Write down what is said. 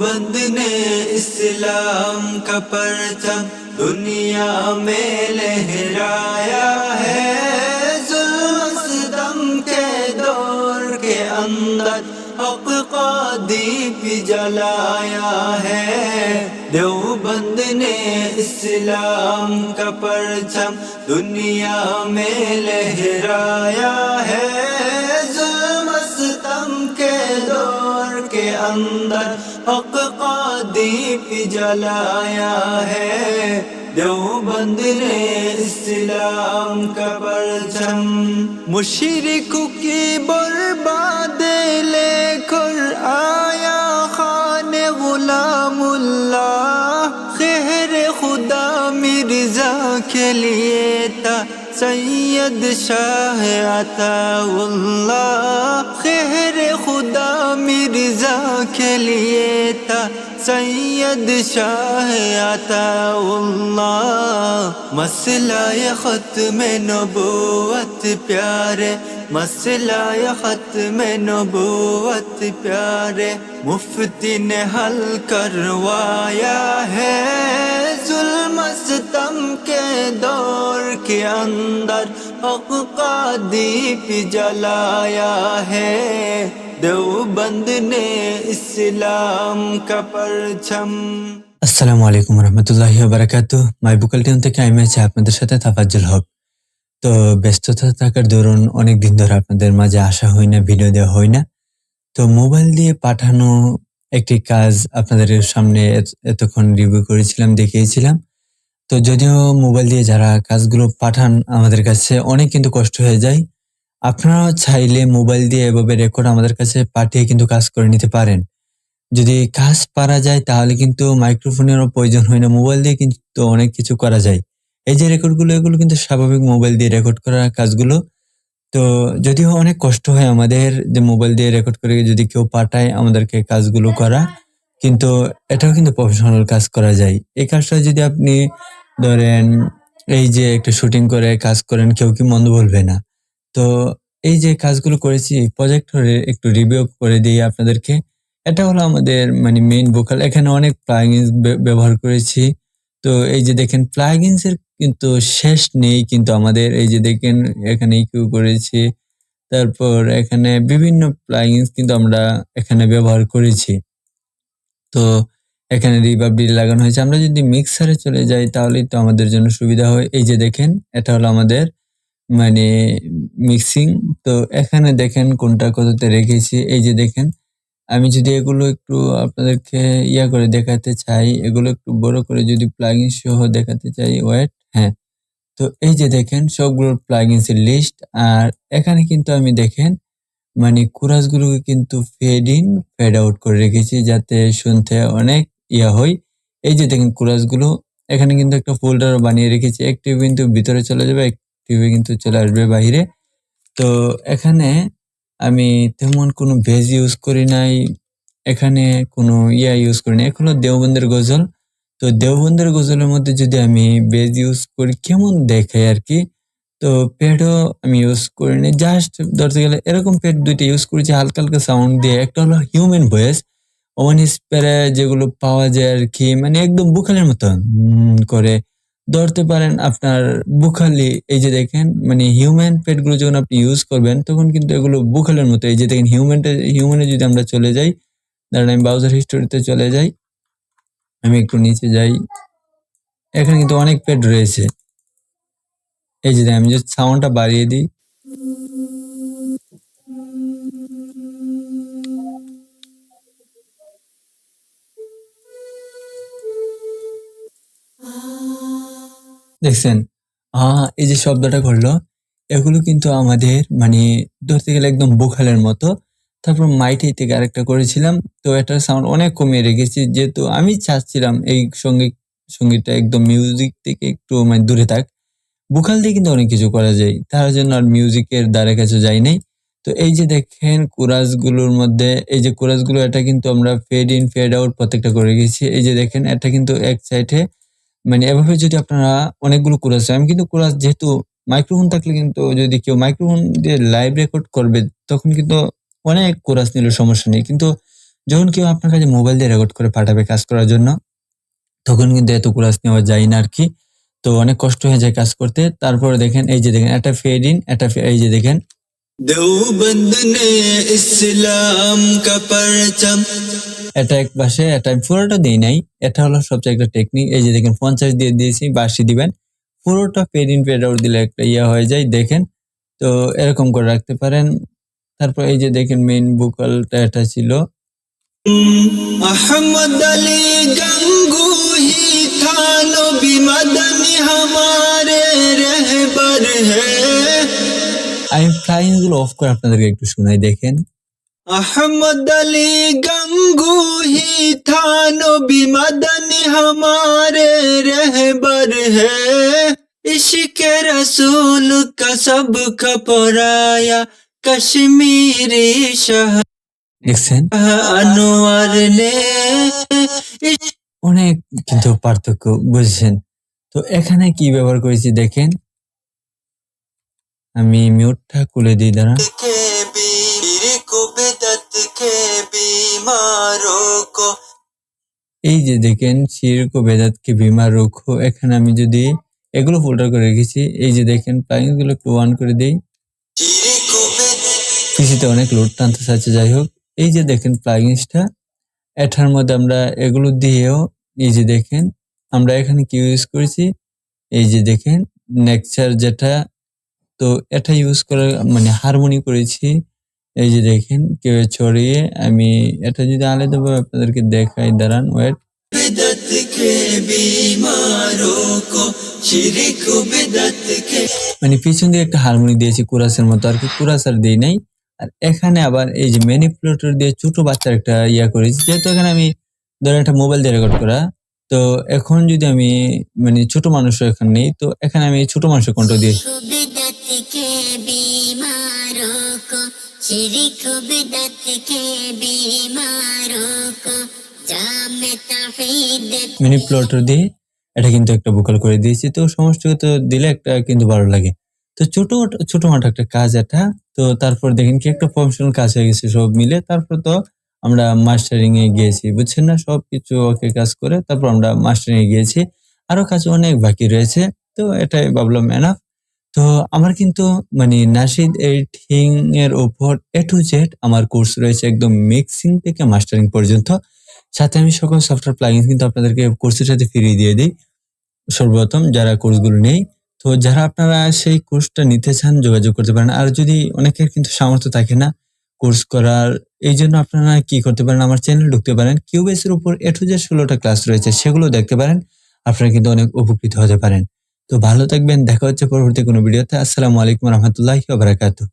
بند نے اسلام کا پرچم دنیا میں لہرایا ہے۔ ظلم ستم کے دور کے اندر حق کا جلایا ہے۔ دیوبند نے اسلام کا پرچم دنیا میں لہرایا ہے۔ ظلم کے دور کے اندر हक का दीप जलाया है देवबंद ने इस्लाम का परचम मुशरिक की बर्बाद लेकर आया खान गुलामुल्लाह खैर खुदा मिर्जा के लिए था सैयद शाह अताउल्लाह میرے خدا مرزا کے لیے تھا، سید شاہ عطا اللہ مسئلہ ختم نبوت پیارے، مسئلہ ختم نبوت پیارے۔ مفتی نے حل کروایا ہے ظلم ستم کے دور کے اندر۔ हक का दीप जलाया है देवबंद ने इस्लाम का परचम আসসালামু আলাইকুম রহমতুল্লাহি বারাকাতু মাই বুকাল টিউন থেকে আমি আছি আপনাদের সাথে তাফাজ্জুল হক তো ব্যস্ততা থাকার দরুন অনেক দিন ধরে আপনাদের মাঝে আসা হয় না ভিডিও দেওয়া হয় না তো মোবাইল দিয়ে পাঠানো একটি কাজ আপনাদের সামনে এত- এতক্ষণ রিভিউ করেছিলাম দেখিয়েছিলাম তো যদিও মোবাইল দিয়ে যারা কাজগুলো পাঠান আমাদের কাছে, অনেক কিন্তু কষ্ট হয়ে যায়। আপনারাও চাইলে মোবাইল দিয়ে এভাবে রেকর্ড আমাদের কাছে পাঠিয়ে কিন্তু কাজ করে নিতে পারেন। যদি কাজ পারা যায়, তাহলে কিন্তু মাইক্রোফোনেরও প্রয়োজন হয় না। মোবাইল দিয়ে কিন্তু অনেক কিছু করা যায়। এই যে রেকর্ডগুলো এগুলো কিন্তু স্বাভাবিক মোবাইল দিয়ে রেকর্ড করা কাজগুলো। তো যদিও অনেক কষ্ট হয় আমাদের যে মোবাইল দিয়ে রেকর্ড করে যদি কেউ পাঠায় আমাদেরকে কাজগুলো করা, কিন্তু এটাও কিন্তু প্রফেশনাল কাজ করা যায়। এই কাজটা যদি আপনি ধরেন এই যে একটু শুটিং করে কাজ করেন, কেউ কি মন্দ বলবে না? তো এই যে কাজগুলো করেছি প্রজেক্টরে একটু রিভিউ করে দিই আপনাদেরকে। এটা হলো আমাদের মানে মেইন ভোকাল এখানে অনেক প্লাগইনস ব্যবহার করেছি। তো এই যে দেখেন প্লাগইনস এর কিন্তু শেষ নেই কিন্তু আমাদের। এই যে দেখেন, এখানে ইকিউ করেছি। তারপর এখানে বিভিন্ন প্লাগইনস কিন্তু আমরা এখানে ব্যবহার করেছি। তো এখানে রিভার্ব লাগানো হয়েছে। আমরা যদি মিক্সারে চলে যাই, তাহলেই তো আমাদের জন্য সুবিধা হয়। এই যে দেখেন, এটা হলো আমাদের মানে মিক্সিং তো এখানে দেখেন কোনটা কততে রেখেছি। এই যে দেখেন, আমি যদি এগুলো একটু আপনাদেরকে ইয়া করে দেখাতে চাই, এগুলো একটু বড় করে যদি প্লাগিং সহ দেখাতে চাই ওয়েট হ্যাঁ। তো এই যে দেখেন, সবগুলোর প্লাগইনস এর লিস্ট আর এখানে কিন্তু আমি দেখেন মানে কুরাসগুলোকে কিন্তু ফেড ইন ফেড আউট করে রেখেছি, যাতে শুনতে অনেক ইয়া হয় এই যে দেখেন কুরাসগুলো, এখানে কিন্তু একটা ফোল্ডার বানিয়ে রেখেছি। একটি কিন্তু ভিতরে চলে যাবে একটি কিন্তু চলে আসবে বাইরে তো এখানে আমি তেমন কোনো ভেজ ইউজ করি নাই, এখানে কোনো ইয়া ইউজ করি নাই। এখন দেওবন্দের গজল। তো দেওবন্দের গজলের মধ্যে যদি আমি বেজ ইউজ করি, কেমন দেখে আর কি তো প্যাডও আমি ইউজ করিনি। জাস্ট ধরতে গেলে এরকম প্যাড দুইটা ইউজ করেছি, হালকা হালকা সাউন্ড দিয়ে। একটা হলো হিউম্যান ভয়েস ওমান স্প্রে যেগুলো পাওয়া যায় আর কি মানে একদম বুখালের মতো উম, করে ধরতে পারেন আপনার বুখালি, এই যে দেখেন মানে হিউম্যান পেটগুলো যখন আপনি ইউজ করবেন, তখন কিন্তু এগুলো বুখালের মতো, এই যে দেখেন হিউম্যানটা হিউম্যানে যদি আমরা চলে যাই, ধরেন আমি ব্রাউজার হিস্টোরিতে চলে যাই, আমি একটু নিচে যাই, এখানে কিন্তু অনেক পেট রয়েছে। এই যে আমি যদি সাউন্ডটা বাড়িয়ে দিই। দেখছেন? আহ এই যে শব্দটা করল এগুলো কিন্তু আমাদের মানে ধরতে গেলে একদম বোখালের মতো। তারপর মাইটি থেকে আরেকটা করেছিলাম, তো এটার সাউন্ড অনেক কমিয়ে রেখেছি। যেহেতু আমি চাচ্ছিলাম এই সংগীত সঙ্গীতটা একদম মিউজিক থেকে একটু মানে দূরে থাক। বোকাল দিয়ে কিন্তু অনেক কিছু করা যায়, তার জন্য আর মিউজিকের দ্বারে কাছে যাই নাই। তো এই যে দেখেন কোরাসগুলোর মধ্যে, এই যে কোরাসগুলো এটা কিন্তু আমরা ফেড ইন ফেড আউট প্রত্যেকটা করে গেছি এই যে দেখেন, এটা কিন্তু এক সাইডে মানে এভাবে যদি আপনারা অনেকগুলো কোরাস আমি কিন্তু কোরাস যেহেতু মাইক্রোফোন থাকলে কিন্তু যদি কেউ মাইক্রোফোন দিয়ে লাইভ রেকর্ড করবে, তখন কিন্তু অনেক কোরাস নিলে সমস্যা নেই। কিন্তু যখন কেউ আপনার কাছে মোবাইল দিয়ে রেকর্ড করে পাঠাবে কাজ করার জন্য, তখন কিন্তু এত কোরাস নেওয়া যায় না আর কি তো অনেক কষ্ট হয়ে যায় কাজ করতে। তারপরে দেখেন, এই যে দেখেন, একটা ফেড ইন একটা এই যে দেখেন দেওবন্দ নে ইসলাম কা পরচম। এটা এক পাশে এটা পুরোটা দেই নাই। এটা হলো সবচেয়ে একটা টেকনিক এই যে দেখেন পঞ্চাশ দিয়ে দিয়েছি বাসি দিবেন। পুরোটা পেড ইন পেড আউট দিলে একটা ইয়ে হয়ে যায় দেখেন। তো এরকম করে রাখতে পারেন। তারপর এই যে দেখেন মেইন বুকালটা এটা ছিল। আহমদ আলী গঙ্গুহি থানো বিমদনি হামারে রহবর হ্যায় আমি ফ্লাইংগুলো অফ করে আপনাদেরকে একটু শোনাই দেখেন। আহমদ আলী গঙ্গুহি থানো বিমাদনি হামারে রহবর হে। ইশকে রসুল কা সব খপরায়া কশ্মীরি শাহ। দেখছেন? আনোয়ার নে। অনেক কিন্তু পার্থক্য বুঝছেন? তো এখানে কি ব্যবহার করেছি দেখেন? আমি মিউটটা খুলে দিই দাঁড়া। এই যে দেখেন শির কো বেদাতকে বিমার রুখো এখানে আমি যদি এগুলো ফোল্ডার করে রেখেছি এই যে দেখেন প্লাগিনগুলো ওয়ান অন করে দিই। পিসিতে অনেক লোড টানতে চাচ্ছে যাই হোক। এই যে দেখেন প্লাগিনসটা এটার মধ্যে আমরা এগুলো দিয়েও এই যে দেখেন আমরা এখানে কি ইউজ করেছি? এই যে দেখেন নেকচার যেটা তো এটা ইউজ করে মানে হারমোনি করেছি। এই যে দেখেন, কেউ ছড়িয়ে আমি এটা যদি আলাদাভাবে আপনাদেরকে দেখাই, দাঁড়ান ওয়েট মানে পিছন দিয়ে একটা হারমোনি দিয়েছি কুরাসের মতো, আর কি কুরাসার দিই নাই। আর এখানে আবার এই যে ম্যানিপুলেটর দিয়ে ছোট বাচ্চার একটা ইয়া করেছি, যেহেতু এখানে আমি ধরেন একটা মোবাইল দিয়ে রেকর্ড করা, তো এখন যদি আমি মানে ছোট মানুষ এখানে নেই, তো এখানে আমি ছোট মানুষের কণ্ঠ দিয়েছি। को बिदत के बीमारों को शिरिक बिदत के बीमारों को जाम तहीद ম্যানিপুলেটর দিয়ে এটা কিন্তু একটা ভোকাল করে দিয়েছি তো সমষ্টিগত দিলে একটা কিন্তু ভালো লাগে তো ছোট ছোট মাঠ একটা কাজ এটা তো তারপর দেখেন কি একটা প্রফেশনাল কাজ হয়ে গেছে সব মিলে তারপর তো আমরা মাস্টারিং এ গিয়েছি বুঝছেন না সবকিছু ওকে কাজ করে তারপর আমরা মাস্টারিং এ গিয়েছি আরো কাজ অনেক বাকি রয়েছে তো এটাই ভাবলাম এনাফ তো আমার কিন্তু মানে নাসিদ নাশিদ এডিটিং এর উপর এ টু জেড আমার কোর্স রয়েছে একদম মিক্সিং থেকে মাস্টারিং পর্যন্ত। সাথে আমি সকল সফটওয়্যার প্লাগইন কিন্তু আপনাদেরকে কোর্সের সাথে ফিরিয়ে দিয়ে দিই। সর্বপ্রথম যারা কোর্সগুলো নেই, তো যারা আপনারা সেই কোর্সটা নিতে চান, যোগাযোগ করতে পারেন। আর যদি অনেকের কিন্তু সামর্থ্য থাকে না কোর্স করার, এই জন্য আপনারা কি করতে পারেন? আমার চ্যানেল ঢুকতে পারেন। কিউবেস এর উপর এ টু জেড ষোলোটা ক্লাস রয়েছে, সেগুলো দেখতে পারেন। আপনারা কিন্তু অনেক উপকৃত হতে পারেন। তো ভালো থাকবেন দেখা হচ্ছে পরবর্তী কোনো ভিডিওতে। আসসালামু আলাইকুম রহমতুল্লাহি বারাকাতুহ।